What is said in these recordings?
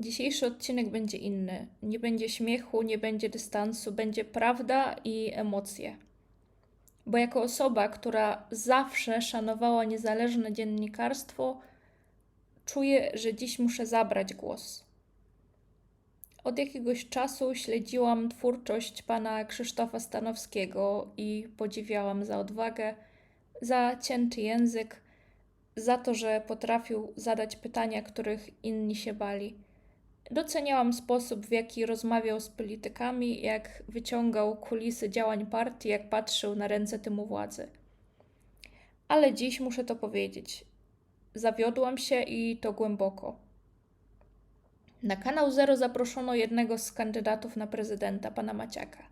Dzisiejszy odcinek będzie inny. Nie będzie śmiechu, nie będzie dystansu, będzie prawda i emocje. Bo jako osoba, która zawsze szanowała niezależne dziennikarstwo, czuję, że dziś muszę zabrać głos. Od jakiegoś czasu śledziłam twórczość pana Krzysztofa Stanowskiego i podziwiałam za odwagę, za cięty język, za to, że potrafił zadać pytania, których inni się bali. Doceniałam sposób, w jaki rozmawiał z politykami, jak wyciągał kulisy działań partii, jak patrzył na ręce temu władzy. Ale dziś muszę to powiedzieć. Zawiodłam się i to głęboko. Na kanał Zero zaproszono jednego z kandydatów na prezydenta, pana Maciaka.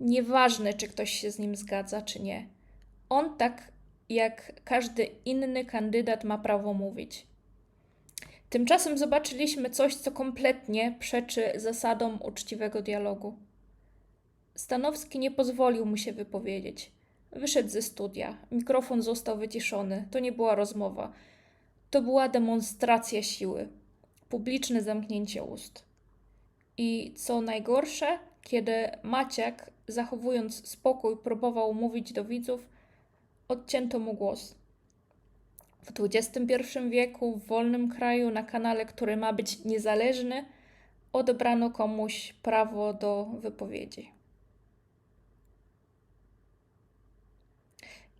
Nieważne, czy ktoś się z nim zgadza, czy nie. On tak jak każdy inny kandydat ma prawo mówić. Tymczasem zobaczyliśmy coś, co kompletnie przeczy zasadom uczciwego dialogu. Stanowski nie pozwolił mu się wypowiedzieć. Wyszedł ze studia, mikrofon został wyciszony. To nie była rozmowa, to była demonstracja siły, publiczne zamknięcie ust. I co najgorsze, kiedy Maciak, zachowując spokój, próbował mówić do widzów, odcięto mu głos. W XXI wieku, w wolnym kraju, na kanale, który ma być niezależny, odebrano komuś prawo do wypowiedzi.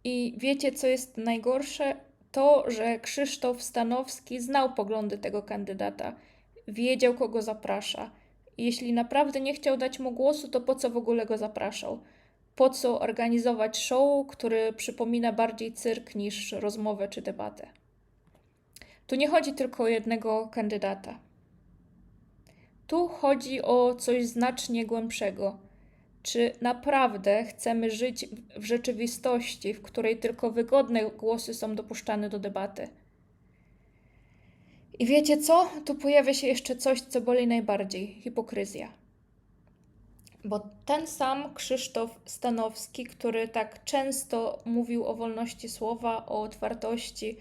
I wiecie, co jest najgorsze? To, że Krzysztof Stanowski znał poglądy tego kandydata, wiedział, kogo zaprasza. Jeśli naprawdę nie chciał dać mu głosu, to po co w ogóle go zapraszał? Po co organizować show, który przypomina bardziej cyrk niż rozmowę czy debatę. Tu nie chodzi tylko o jednego kandydata. Tu chodzi o coś znacznie głębszego. Czy naprawdę chcemy żyć w rzeczywistości, w której tylko wygodne głosy są dopuszczane do debaty? I wiecie co? Tu pojawia się jeszcze coś, co boli najbardziej hipokryzja. Bo ten sam Krzysztof Stanowski, który tak często mówił o wolności słowa, o otwartości,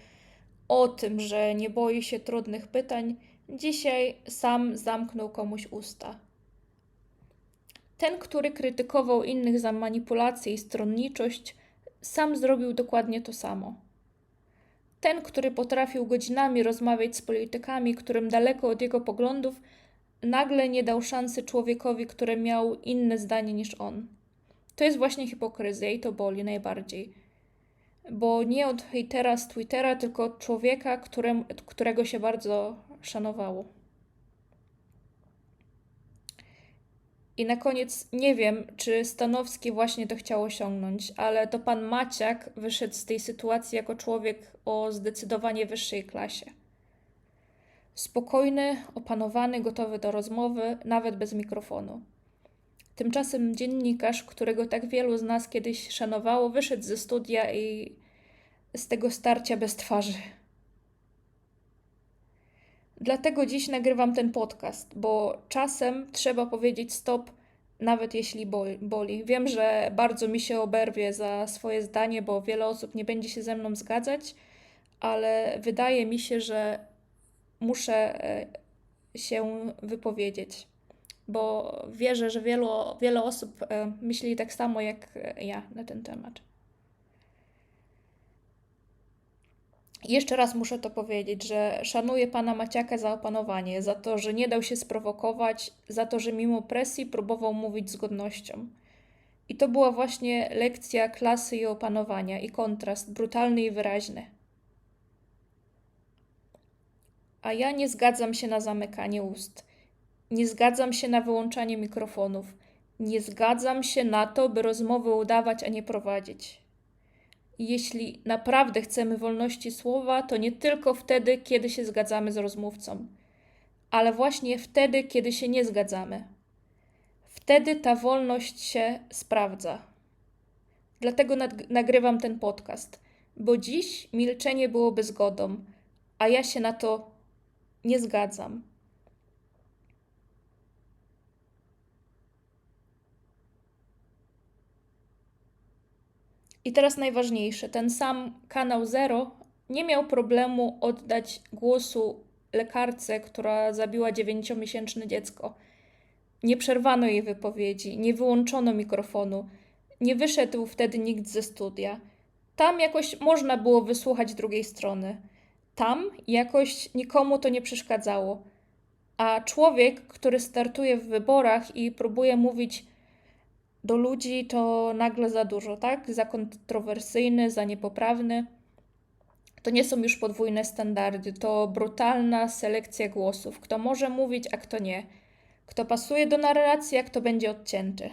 o tym, że nie boi się trudnych pytań, dzisiaj sam zamknął komuś usta. Ten, który krytykował innych za manipulację i stronniczość, sam zrobił dokładnie to samo. Ten, który potrafił godzinami rozmawiać z politykami, którym daleko od jego poglądów, nagle nie dał szansy człowiekowi, który miał inne zdanie niż on. To jest właśnie hipokryzja i to boli najbardziej. Bo nie od hejtera z Twittera, tylko od człowieka, którym, którego się bardzo szanowało. I na koniec nie wiem, czy Stanowski właśnie to chciał osiągnąć, ale to pan Maciak wyszedł z tej sytuacji jako człowiek o zdecydowanie wyższej klasie. Spokojny, opanowany, gotowy do rozmowy, nawet bez mikrofonu. Tymczasem dziennikarz, którego tak wielu z nas kiedyś szanowało, wyszedł ze studia i z tego starcia bez twarzy. Dlatego dziś nagrywam ten podcast, bo czasem trzeba powiedzieć stop, nawet jeśli boli. Wiem, że bardzo mi się oberwie za swoje zdanie, bo wiele osób nie będzie się ze mną zgadzać, ale wydaje mi się, że muszę e, się wypowiedzieć, bo wierzę, że wielu, wiele osób e, myśli tak samo jak ja na ten temat. Jeszcze raz muszę to powiedzieć, że szanuję pana Maciaka za opanowanie, za to, że nie dał się sprowokować, za to, że mimo presji próbował mówić z godnością. I to była właśnie lekcja klasy i opanowania, i kontrast brutalny i wyraźny. A ja nie zgadzam się na zamykanie ust. Nie zgadzam się na wyłączanie mikrofonów. Nie zgadzam się na to, by rozmowy udawać, a nie prowadzić. Jeśli naprawdę chcemy wolności słowa, to nie tylko wtedy, kiedy się zgadzamy z rozmówcą, ale właśnie wtedy, kiedy się nie zgadzamy. Wtedy ta wolność się sprawdza. Dlatego nagrywam ten podcast, bo dziś milczenie byłoby zgodą, a ja się na to nie zgadzam. I teraz najważniejsze, ten sam kanał Zero nie miał problemu oddać głosu lekarce, która zabiła dziewięciomiesięczne dziecko. Nie przerwano jej wypowiedzi, nie wyłączono mikrofonu, nie wyszedł wtedy nikt ze studia. Tam jakoś można było wysłuchać drugiej strony. Tam jakoś nikomu to nie przeszkadzało. A człowiek, który startuje w wyborach i próbuje mówić do ludzi, to nagle za dużo, tak? Za kontrowersyjny, za niepoprawny. To nie są już podwójne standardy, to brutalna selekcja głosów. Kto może mówić, a kto nie. Kto pasuje do narracji, a kto będzie odcięty.